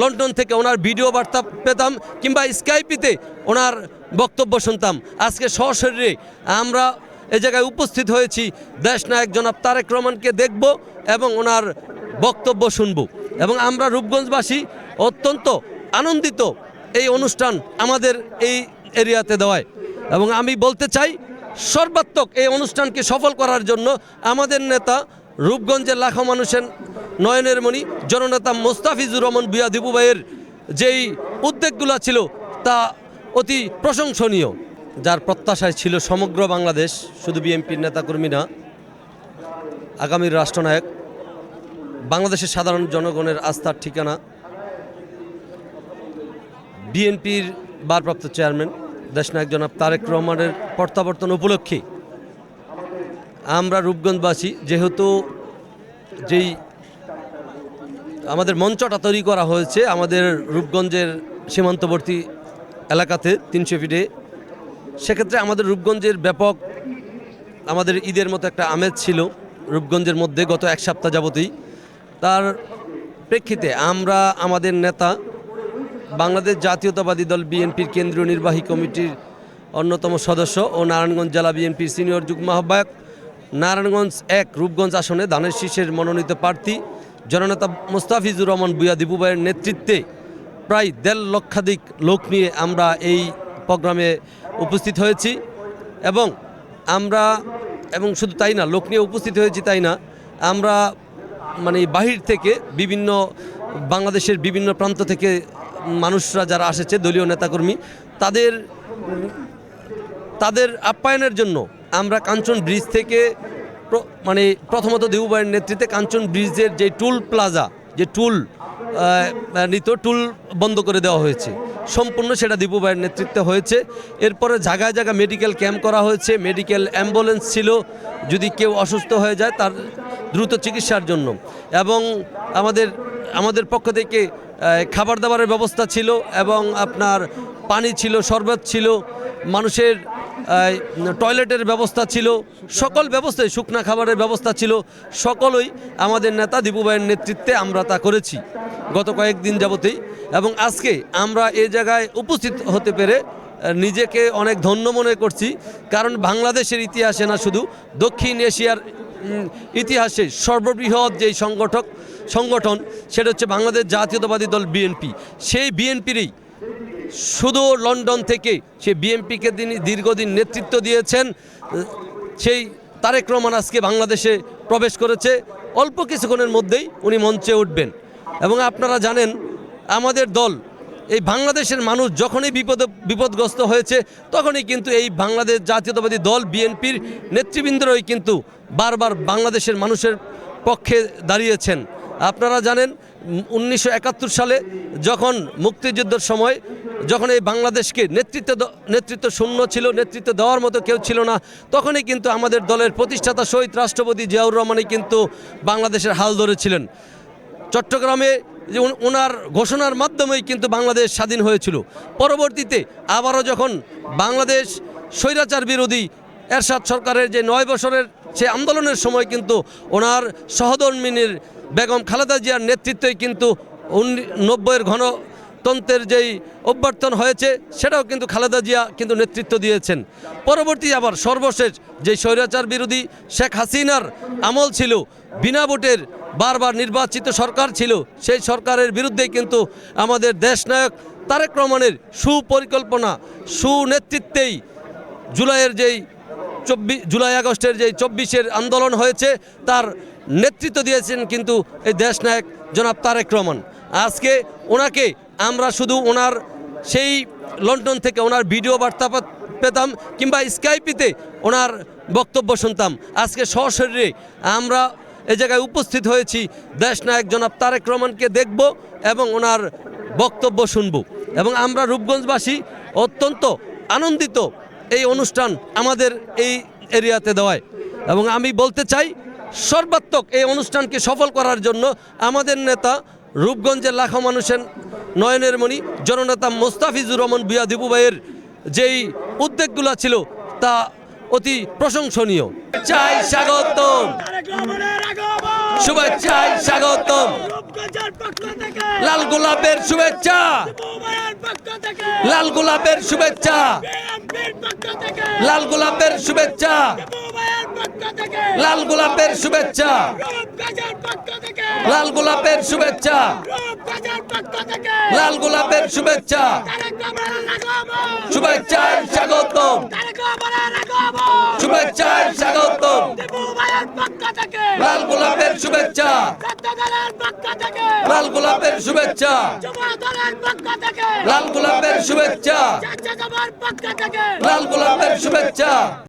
London থেকে ওনার video বার্তা পেতাম কিংবা স্কাইপিতে ওনার বক্তব্য শুনতাম। আজকে সশরীরে আমরা এ জায়গায় উপস্থিত হয়েছি। দেশ নায়ক জনাব তারেক রহমানকে দেখব এবং ওনার বক্তব্য শুনব। এবং আমরা রূপগঞ্জবাসী অত্যন্ত আনন্দিত এই অনুষ্ঠান আমাদের এই এরিয়াতে দেওয়ায়। এবং আমি বলতে চাই, সর্বাত্মক এই অনুষ্ঠানকে সফল করার জন্য আমাদের নেতা রূপগঞ্জের লাখো মানুষের নয়নের মণি, জননেতা মোস্তাফিজুর রহমান বিয়া দিবু ভাইয়ের যেই উদ্যোগগুলো ছিল তা অতি প্রশংসনীয়, যার প্রত্যাশায় ছিল সমগ্র বাংলাদেশ, শুধু বিএনপির নেতাকর্মী না, আগামীর রাষ্ট্রনায়ক, বাংলাদেশের সাধারণ জনগণের আস্থার ঠিকানা, বিএনপির ভারপ্রাপ্ত চেয়ারম্যান, দেশনায়ক জনাব তারেক রহমানের প্রত্যাবর্তন উপলক্ষে আমরা রূপগঞ্জবাসী, যেহেতু যেই আমাদের মঞ্চটা তৈরি করা হয়েছে আমাদের রূপগঞ্জের সীমান্তবর্তী এলাকাতে তিনশো ফিটে। সেক্ষেত্রে আমাদের রূপগঞ্জের ব্যাপক আমাদের ঈদের মতো একটা আমেজ ছিল রূপগঞ্জের মধ্যে গত এক সপ্তাহ যাবতেই। তার প্রেক্ষিতে আমরা আমাদের নেতা বাংলাদেশ জাতীয়তাবাদী দল বিএনপির কেন্দ্রীয় নির্বাহী কমিটির অন্যতম সদস্য ও নারায়ণগঞ্জ জেলা বিএনপির সিনিয়র যুগ্ম আহ্বায়ক। নারায়ণগঞ্জ এক রূপগঞ্জ আসনে ধানের শীষের মনোনীত প্রার্থী জননেতা মোস্তাফিজুর রহমান বুয়া দিবুবাইয়ের নেতৃত্বে প্রায় দেড় লক্ষাধিক লোক নিয়ে আমরা এই প্রোগ্রামে উপস্থিত হয়েছি এবং আমরা, এবং শুধু তাই না, লোক নিয়ে উপস্থিত হয়েছি তাই না, আমরা মানে বাহির থেকে বিভিন্ন, বাংলাদেশের বিভিন্ন প্রান্ত থেকে মানুষরা যারা আসেছে, দলীয় নেতাকর্মী, তাদের তাদের আপ্যায়নের জন্য আমরা কাঞ্চন ব্রিজ থেকে মানে প্রথমত দেবুবাইয়ের নেতৃত্বে কাঞ্চন ব্রিজের যে টুল প্লাজা, যে টুল নিত, টুল বন্ধ করে দেওয়া হয়েছে। সম্পূর্ণ সেটা দীপুবাইয়ের নেতৃত্বে হয়েছে। এরপরে জায়গায় জায়গায় মেডিকেল ক্যাম্প করা হয়েছে। মেডিকেল অ্যাম্বুলেন্স ছিল। যদি কেউ অসুস্থ হয়ে যায়, তার দ্রুত চিকিৎসার জন্য। এবং আমাদের আমাদের পক্ষ থেকে খাবার দাবারের ব্যবস্থা ছিল এবং আপনার পানি ছিল, শরবত ছিল। মানুষের টয়লেটের ব্যবস্থা ছিল, সকল ব্যবস্থায় শুকনা খাবারের ব্যবস্থা ছিল, সকলই আমাদের নেতা দীপুবাইয়ের নেতৃত্বে আমরা তা করেছি গত কয়েকদিন যাবতেই। এবং আজকে আমরা এ জায়গায় উপস্থিত হতে পেরে নিজেকে অনেক ধন্য মনে করছি, কারণ বাংলাদেশের ইতিহাসে না শুধু, দক্ষিণ এশিয়ার ইতিহাসে সর্ববৃহৎ যেই সংগঠক, সংগঠন, সেটা হচ্ছে বাংলাদেশ জাতীয়তাবাদী দল বিএনপি। সেই বিএনপিরই শুধু লন্ডন থেকে সে বিএনপিকে তিনি দীর্ঘদিন নেতৃত্ব দিয়েছেন, সেই তারেক রহমান আজকে বাংলাদেশে প্রবেশ করেছে। অল্প কিছুক্ষণের মধ্যেই উনি মঞ্চে উঠবেন। এবং আপনারা জানেন, আমাদের দল, এই বাংলাদেশের মানুষ যখনই বিপদ, বিপদগ্রস্ত হয়েছে, তখনই কিন্তু এই বাংলাদেশ জাতীয়তাবাদী দল, বিএনপির নেতৃবৃন্দরাই কিন্তু বারবার বাংলাদেশের মানুষের পক্ষে দাঁড়িয়েছেন। আপনারা জানেন উনিশশো একাত্তর সালে যখন মুক্তিযুদ্ধের সময় যখন এই বাংলাদেশকে নেতৃত্ব নেতৃত্ব শূন্য ছিল, নেতৃত্ব দেওয়ার মতো কেউ ছিল না, তখনই কিন্তু আমাদের দলের প্রতিষ্ঠাতা শহীদ রাষ্ট্রপতি জিয়াউর রহমানই কিন্তু বাংলাদেশের হাল ধরেছিলেন। চট্টগ্রামে যে ওনার ঘোষণার মাধ্যমেই কিন্তু বাংলাদেশ স্বাধীন হয়েছিল। পরবর্তীতে আবারও যখন বাংলাদেশ স্বৈরাচার বিরোধী এরশাদ সরকারের যে নয় বছরের সে আন্দোলনের সময় কিন্তু ওনার সহধর্মিনীর বেগম খালেদা জিয়ার নেতৃত্বেই কিন্তু নব্বইয়ের ঘনতন্ত্রের যেই অভ্যর্থন হয়েছে, সেটাও কিন্তু খালেদা জিয়া কিন্তু নেতৃত্ব দিয়েছেন। পরবর্তী আবার সর্বশেষ যে স্বৈরাচার বিরোধী শেখ হাসিনার আমল ছিল, বিনা ভোটের বারবার নির্বাচিত সরকার ছিল, সেই সরকারের বিরুদ্ধে কিন্তু আমাদের দেশনায়ক তারেক রহমানের সুপরিকল্পনা, সুনেতৃত্বেই জুলাইয়ের যেই চব্বিশ জুলাই আগস্টের যে চব্বিশের আন্দোলন হয়েছে, তার নেতৃত্ব দিয়েছেন কিন্তু এই দেশনায়ক জনাব তারেক রহমান। আজকে ওনাকে আমরা শুধু ওনার সেই লন্ডন থেকে ওনার ভিডিও বার্তা পেতাম কিংবা স্কাইপিতে ওনার বক্তব্য শুনতাম। আজকে সশরীরে আমরা এ জায়গায় উপস্থিত হয়েছি। দেশনায়ক জনাব তারেক রহমানকে দেখব এবং ওনার বক্তব্য শুনব। এবং আমরা রূপগঞ্জবাসী অত্যন্ত আনন্দিত এই অনুষ্ঠান আমাদের এই এরিয়াতে দেওয়ায়। এবং আমি বলতে চাই, সর্বাত্মক এই অনুষ্ঠানকে সফল করার জন্য আমাদের নেতা রূপগঞ্জের লাখো মানুষের নয়নের মণি, জননেতা মোস্তাফিজুর রহমান বিয়া দিবুবাইয়ের যেই উদ্যোগগুলো ছিল তা অতি প্রশংসনীয়। চাই স্বাগতম। শুভেচ্ছায় স্বাগতম। লাল গোলাপের শুভেচ্ছা। লাল গোলাপের শুভেচ্ছা। লাল গোলাপের শুভেচ্ছা। লাল গোলাপের শুভেচ্ছা। লাল গোলাপের শুভেচ্ছা। লাল গোলাপের শুভেচ্ছা। শুভেচ্ছায় আগমন শুভেচ্ছায় থেকে লাল গোলাপের শুভেচ্ছা। লাল গোলাপের শুভেচ্ছা। লাল গোলাপের শুভেচ্ছা। লাল গোলাপের শুভেচ্ছা।